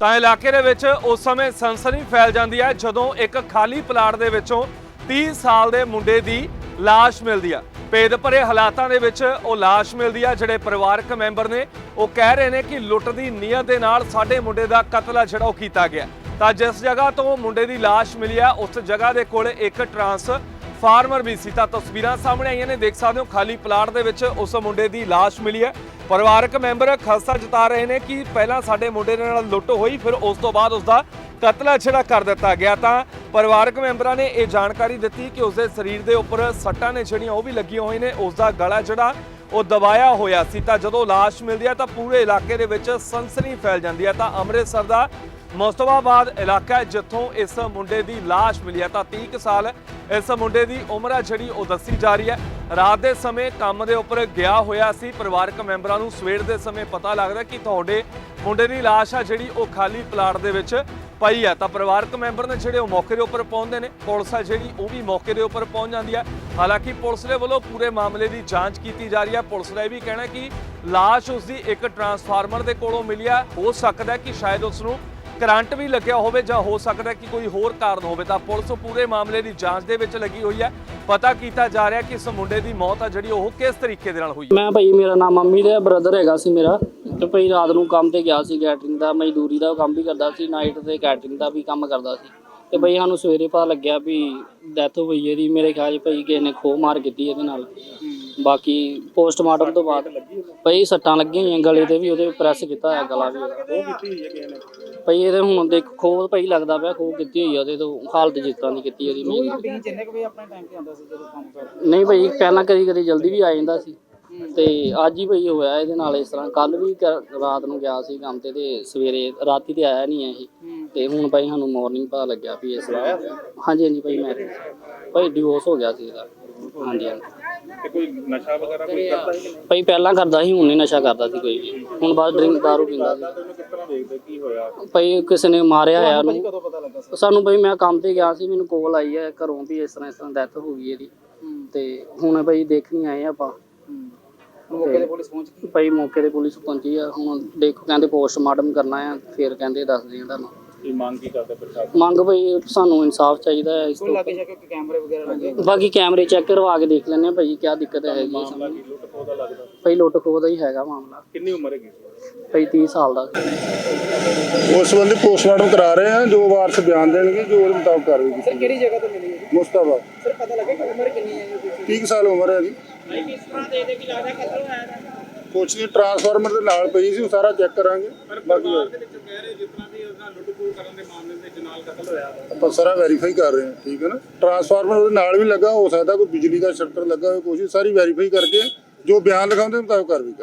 ਤਾਂ ਇਲਾਕੇ ਦੇ ਵਿੱਚ ਉਸ ਸਮੇਂ ਸਨਸਨੀ ਫੈਲ ਜਾਂਦੀ ਹੈ, ਜਦੋਂ ਇੱਕ ਖਾਲੀ ਪਲਾਟ ਦੇ ਵਿੱਚੋਂ 30 ਸਾਲ ਦੇ ਮੁੰਡੇ ਦੀ ਲਾਸ਼ ਮਿਲਦੀ ਆ। ਭੇਦ ਭਰੇ ਹਾਲਾਤਾਂ ਦੇ ਵਿੱਚ ਉਹ ਲਾਸ਼ ਮਿਲਦੀ ਆ, ਜਿਹੜੇ ਪਰਿਵਾਰਕ ਮੈਂਬਰ ਨੇ, ਉਹ ਕਹਿ ਰਹੇ ਨੇ ਕਿ ਲੁੱਟ ਦੀ ਨੀਅਤ ਦੇ ਨਾਲ ਸਾਡੇ ਮੁੰਡੇ ਦਾ ਕਤਲ ਆ, ਜਿਹੜਾ ਉਹ ਕੀਤਾ ਗਿਆ। ਤਾਂ ਜਿਸ ਜਗ੍ਹਾ ਤੋਂ ਮੁੰਡੇ ਦੀ ਲਾਸ਼ ਮਿਲੀ ਆ, ਉਸ ਜਗ੍ਹਾ ਦੇ ਕੋਲ ਇੱਕ ਟਰਾਂਸ ਫਾਰਮਰ ਵੀ ਸੀ। ਤਾਂ ਤਸਵੀਰਾਂ ਸਾਹਮਣੇ ਆਈਆਂ ਨੇ, ਦੇਖ ਸਕਦੇ ਹੋ, ਖਾਲੀ ਪਲਾਟ ਦੇ ਵਿੱਚ ਉਸ ਮੁੰਡੇ ਦੀ ਲਾਸ਼ ਮਿਲੀ ਹੈ ਪਰਿਵਾਰਕ ਮੈਂਬਰ ਖਾਸਾ ਜਤਾ ਰਹੇ ਨੇ ਕਿ ਪਹਿਲਾਂ ਸਾਡੇ ਮੁੰਡੇ ਦੇ ਨਾਲ ਲੁੱਟ ਹੋਈ, ਫਿਰ ਉਸ ਤੋਂ ਬਾਅਦ ਉਸ ਦਾ ਕਤਲ ਜਿਹੜਾ ਕਰ ਦਿੱਤਾ ਗਿਆ। ਤਾਂ ਪਰਿਵਾਰਕ ਮੈਂਬਰਾਂ ਨੇ ਇਹ ਜਾਣਕਾਰੀ ਦਿੱਤੀ ਕਿ ਉਸ ਦੇ ਸਰੀਰ ਦੇ ਉੱਪਰ ਸੱਟਾਂ ਨੇ ਜਿਹੜੀਆਂ ਉਹ ਵੀ ਲੱਗੀਆਂ ਹੋਈਆਂ ਨੇ ਉਸ ਦਾ ਗਲਾ ਜਿਹੜਾ ਉਹ ਦਬਾਇਆ ਹੋਇਆ ਸੀ। ਤਾਂ ਜਦੋਂ ਲਾਸ਼ ਮਿਲਦੀ ਹੈ ਤਾਂ ਪੂਰੇ ਇਲਾਕੇ ਦੇ ਵਿੱਚ ਸਨਸਨੀ ਫੈਲ ਜਾਂਦੀ ਹੈ। ਤਾਂ ਅੰਮ੍ਰਿਤਸਰ ਦਾ ਮੁਸਤਫਾਬਾਦ ਇਲਾਕਾ ਜਿੱਥੋਂ ਇਸ ਮੁੰਡੇ ਦੀ ਲਾਸ਼ ਮਿਲੀ ਹੈ। ਤਾਂ 30 ਕੁ ਸਾਲ ਇਸ ਮੁੰਡੇ ਦੀ ਉਮਰ ਹੈ, ਜਿਹੜੀ ਉਹ ਦੱਸੀ ਜਾ ਰਹੀ ਹੈ। ਰਾਤ ਦੇ ਸਮੇਂ ਕੰਮ ਦੇ ਉੱਪਰ ਗਿਆ ਹੋਇਆ ਸੀ। ਪਰਿਵਾਰਕ ਮੈਂਬਰਾਂ ਨੂੰ ਸਵੇਰ ਦੇ ਸਮੇਂ ਪਤਾ ਲੱਗਦਾ ਕਿ ਤੁਹਾਡੇ ਮੁੰਡੇ ਦੀ ਲਾਸ਼ ਆ ਜਿਹੜੀ ਉਹ ਖਾਲੀ ਪਲਾਟ ਦੇ ਵਿੱਚ ਪਈ ਹੈ ਤਾਂ ਪਰਿਵਾਰਕ ਮੈਂਬਰ ਨੇ ਜਿਹੜੇ ਉਹ ਮੌਕੇ ਦੇ ਉੱਪਰ ਪਹੁੰਚਦੇ ਨੇ, ਪੁਲਿਸ ਆ ਜਿਹੜੀ ਉਹ ਵੀ ਮੌਕੇ ਦੇ ਉੱਪਰ ਪਹੁੰਚ ਜਾਂਦੀ ਹੈ ਹਾਲਾਂਕਿ ਪੁਲਿਸ ਦੇ ਵੱਲੋਂ ਪੂਰੇ ਮਾਮਲੇ ਦੀ ਜਾਂਚ ਕੀਤੀ ਜਾ ਰਹੀ ਹੈ ਪੁਲਿਸ ਦਾ ਇਹ ਵੀ ਕਹਿਣਾ ਕਿ ਲਾਸ਼ ਉਸ ਦੀ ਇੱਕ ਟਰਾਂਸਫਾਰਮਰ ਦੇ ਕੋਲੋਂ ਮਿਲੀ ਹੈ ਹੋ ਸਕਦਾ ਕਿ ਸ਼ਾਇਦ ਉਸ ਨੂੰ ਕਰੰਟ ਵੀ ਲੱਗਿਆ ਹੋਵੇ ਜਾਂ ਹੋ ਸਕਦਾ ਕਿ ਕੋਈ ਹੋਰ ਕਾਰਨ ਹੋਵੇ। ਤਾਂ ਪੁਲਿਸ ਪੂਰੇ ਮਾਮਲੇ ਦੀ ਜਾਂਚ ਦੇ ਵਿੱਚ ਲੱਗੀ ਹੋਈ ਹੈ ਪਤਾ ਕੀਤਾ ਜਾ ਰਿਹਾ ਕਿ ਇਸ ਮੁੰਡੇ ਦੀ ਮੌਤ ਆ, ਜਿਹੜੀ ਉਹ ਕਿਸ ਤਰੀਕੇ ਦੇ ਨਾਲ ਹੋਈ ਮੈਂ ਭਾਈ, ਮੇਰਾ ਨਾਮ ਮੰਮੀ ਦਾ ਬ੍ਰਦਰ ਹੈਗਾ ਸੀ ਮੇਰਾ। ਤੇ ਭਾਈ, ਰਾਤ ਨੂੰ ਕੰਮ ਤੇ ਗਿਆ ਸੀ ਕੈਟਰਿੰਗ ਦਾ, ਮਜ਼ਦੂਰੀ ਦਾ ਕੰਮ ਵੀ ਕਰਦਾ ਸੀ ਨਾਈਟ ਤੇ ਕੈਟਰਿੰਗ ਦਾ ਵੀ ਕੰਮ ਕਰਦਾ ਸੀ। ਤੇ ਭਾਈ, ਸਾਨੂੰ ਸਵੇਰੇ ਪਤਾ ਲੱਗਿਆ ਵੀ ਡੈਥ ਹੋਈ ਇਹਦੀ। ਮੇਰੇ ਖਿਆਲ ਭਾਈ, ਕਿਸੇ ਨੇ ਖੋਹ ਮਾਰ ਕੀਤੀ ਇਹਦੇ ਨਾਲ। ਬਾਕੀ ਪੋਸਟਮਾਰਟਮ ਤੋਂ ਬਾਅਦ ਭਾਈ ਸੱਟਾਂ ਲੱਗੀਆਂ ਹੋਈਆਂ ਗਲੇ ਤੇ ਵੀ ਉਹਦੇ ਪ੍ਰੈਸ ਕੀਤਾ ਹੋਇਆ ਗਲਾ ਵੀ ਉਹਦਾ। ਭਾਈ ਇਹਦੇ ਹੁਣ ਦੇਖ ਖੋਹ ਭਾਈ ਲੱਗਦਾ ਪਿਆ ਖੋਹ ਕੀਤੀ ਹੋਈ ਆ ਉਹਦੇ ਤੋਂ ਹਾਲਤ ਜਿਸ ਤਰ੍ਹਾਂ ਦੀ ਕੀਤੀ ਉਹਦੀ। ਮੇਰੀ ਰੂਟੀਨ ਜਿੰਨੇ ਕੁ ਵਜੇ ਆਪਣੇ ਟਾਈਮ ਤੇ ਆਉਂਦਾ ਸੀ ਜਦੋਂ ਕੰਮ ਕਰ ਨਹੀਂ ਭਾਈ ਪਹਿਲਾਂ ਕਦੀ ਕਦੀ ਜਲਦੀ ਵੀ ਆ ਜਾਂਦਾ ਸੀ। ਤੇ ਅੱਜ ਹੀ ਭਾਈ ਹੋਇਆ ਇਹਦੇ ਨਾਲ ਇਸ ਤਰ੍ਹਾਂ। ਕੱਲ ਵੀ ਕ- ਰਾਤ ਨੂੰ ਗਿਆ ਸੀ ਕੰਮ ਤੇ ਤੇ ਸਵੇਰੇ ਰਾਤੀ ਤੇ ਆਇਆ ਨਹੀਂ ਇਹ। ਤੇ ਹੁਣ ਭਾਈ ਸਾਨੂੰ ਮਾਰਨਿੰਗ ਪਤਾ ਲੱਗਿਆ ਵੀ ਇਸ ਤਰ੍ਹਾਂ ਹਾਂਜੀ ਹਾਂਜੀ ਭਾਈ ਮੈਂ ਭਾਈ ਡਿਵੋਰਸ ਹੋ ਗਿਆ ਸੀ ਇਹਦਾ। ਹਾਂਜੀ ਹਾਂਜੀ। ਤੇ ਕੋਈ ਨਸ਼ਾ ਵਗੈਰਾ ਕੋਈ ਕਰਦਾ ਸੀ ਕਿ ਨਹੀਂ? ਭਾਈ ਪਹਿਲਾਂ ਕਰਦਾ ਸੀ ਹੁਣ ਨਹੀਂ ਨਸ਼ਾ ਕਰਦਾ ਸੀ ਕੋਈ ਵੀ। ਹੁਣ ਬਸ ਡਰਿੰਕ ਦਾਰੂ ਪੀਂਦਾ ਸੀ। ਉਹਨੂੰ ਕਿਸ ਤਰ੍ਹਾਂ ਦੇਖਦੇ ਕੀ ਹੋਇਆ? ਭਾਈ ਕਿਸੇ ਨੇ ਮਾਰਿਆ ਆ ਉਹਨੂੰ ਕਦੋਂ ਪਤਾ ਲੱਗਾ ਸੀ ਸਾਨੂੰ ਭਾਈ ਮੈਂ ਕੰਮ ਤੇ ਗਿਆ ਸੀ ਮੈਨੂੰ ਕੋਲ ਆਈ ਹੈ ਘਰੋਂ ਵੀ ਇਸ ਤਰ੍ਹਾਂ ਇਸ ਤਰ੍ਹਾਂ ਡੈਥ ਹੋ ਗਈ ਇਹਦੀ। ਤੇ ਹੁਣ ਭਾਈ ਦੇਖਣੀ ਆਏ ਆਪਾਂ। ਮੌਕੇ ਤੇ ਪੁਲਿਸ ਪਹੁੰਚ ਗਈ? ਭਾਈ ਮੌਕੇ ਤੇ ਪੁਲਿਸ ਪਹੁੰਚੀ ਆ। ਹੁਣ ਦੇਖੋ ਕਹਿੰਦੇ ਪੋਸਟਮਾਰਟਮ ਕਰਨਾ ਆ ਫਿਰ ਕਹਿੰਦੇ ਦੱਸਦੇ ਆ ਤੁਹਾਨੂੰ। ਕੀ ਮੰਗ ਕੀ ਕਰਦੇ ਪ੍ਰਸ਼ਾਸਨ? ਮੰਗ ਭਾਈ ਸਾਨੂੰ ਇਨਸਾਫ ਚਾਹੀਦਾ ਹੈ ਇਸ ਕੋਈ ਤੋਂ ਲੱਗੇ ਜਾ ਕੇ ਕੈਮਰੇ ਵਗੈਰਾ ਲੱਗੇ? ਬਾਕੀ ਕੈਮਰੇ ਚੈੱਕ ਕਰਵਾ ਕੇ ਦੇਖ ਲੈਂਦੇ ਆ ਭਾਈ ਕੀ ਦਿੱਕਤ ਹੈਗੀ ਹੈ ਮਾਮਲਾ ਕੀ? ਲੁੱਟ ਖੋਹ ਦਾ ਲੱਗਦਾ? ਭਾਈ ਲੁੱਟ ਖੋਹ ਦਾ ਹੀ ਹੈਗਾ ਮਾਮਲਾ। ਕਿੰਨੀ ਉਮਰ ਹੈਗੀ? ਭਾਈ 30 ਸਾਲ ਦਾ। ਉਸ ਸੰਬੰਧੀ ਪੋਸਟਮਾਰਟਮ ਕਰਾ ਰਹੇ ਹਾਂ ਜੋ ਵਾਰਸ ਬਿਆਨ ਦੇਣਗੇ ਜੋ ਉਹਦੇ ਮੁਤਾਬਕ ਕਾਰਵਾਈ ਕੀਤੀ ਸਰ ਕਿਹੜੀ ਜਗ੍ਹਾ ਤੋਂ ਮਿਲੀ ਹੈ? ਮੁਸਤਾਫਾ। ਸਰ ਪਤਾ ਲੱਗਾ ਕਿ ਉਮਰ ਕਿੰਨੀ ਹੈ ਇਹਦੀ? 30 ਕੁ ਸਾਲ ਉਮਰ ਹੈ ਇਹਦੀ ਕੁਛ ਨਹੀਂ ਟਰਾਂਸਫਾਰਮਰ ਦੇ ਨਾਲ ਪਈ ਸੀ ਉਹ ਸਾਰਾ ਚੈੱਕ ਕਰਾਂਗੇ। ਬਾਕੀ ਆਪਾਂ ਸਾਰਾ ਵੈਰੀਫਾਈ ਕਰ ਰਹੇ ਹਾਂ, ਠੀਕ ਹੈ ਨਾ? ਟਰਾਂਸਫਾਰਮਰ ਉਹਦੇ ਨਾਲ ਵੀ ਲੱਗਾ, ਹੋ ਸਕਦਾ ਕੋਈ ਬਿਜਲੀ ਦਾ ਸ਼ਟਰ ਲੱਗਾ ਹੋਵੇ ਕੋਸ਼ਿਸ਼ ਸਾਰੀ ਵੈਰੀਫਾਈ ਕਰਕੇ ਜੋ ਬਿਆਨ ਲਿਖਾਉਂਦੇ ਮੁਤਾਬਕ ਕਾਰਵਾਈ ਕਰਾਂਗੇ।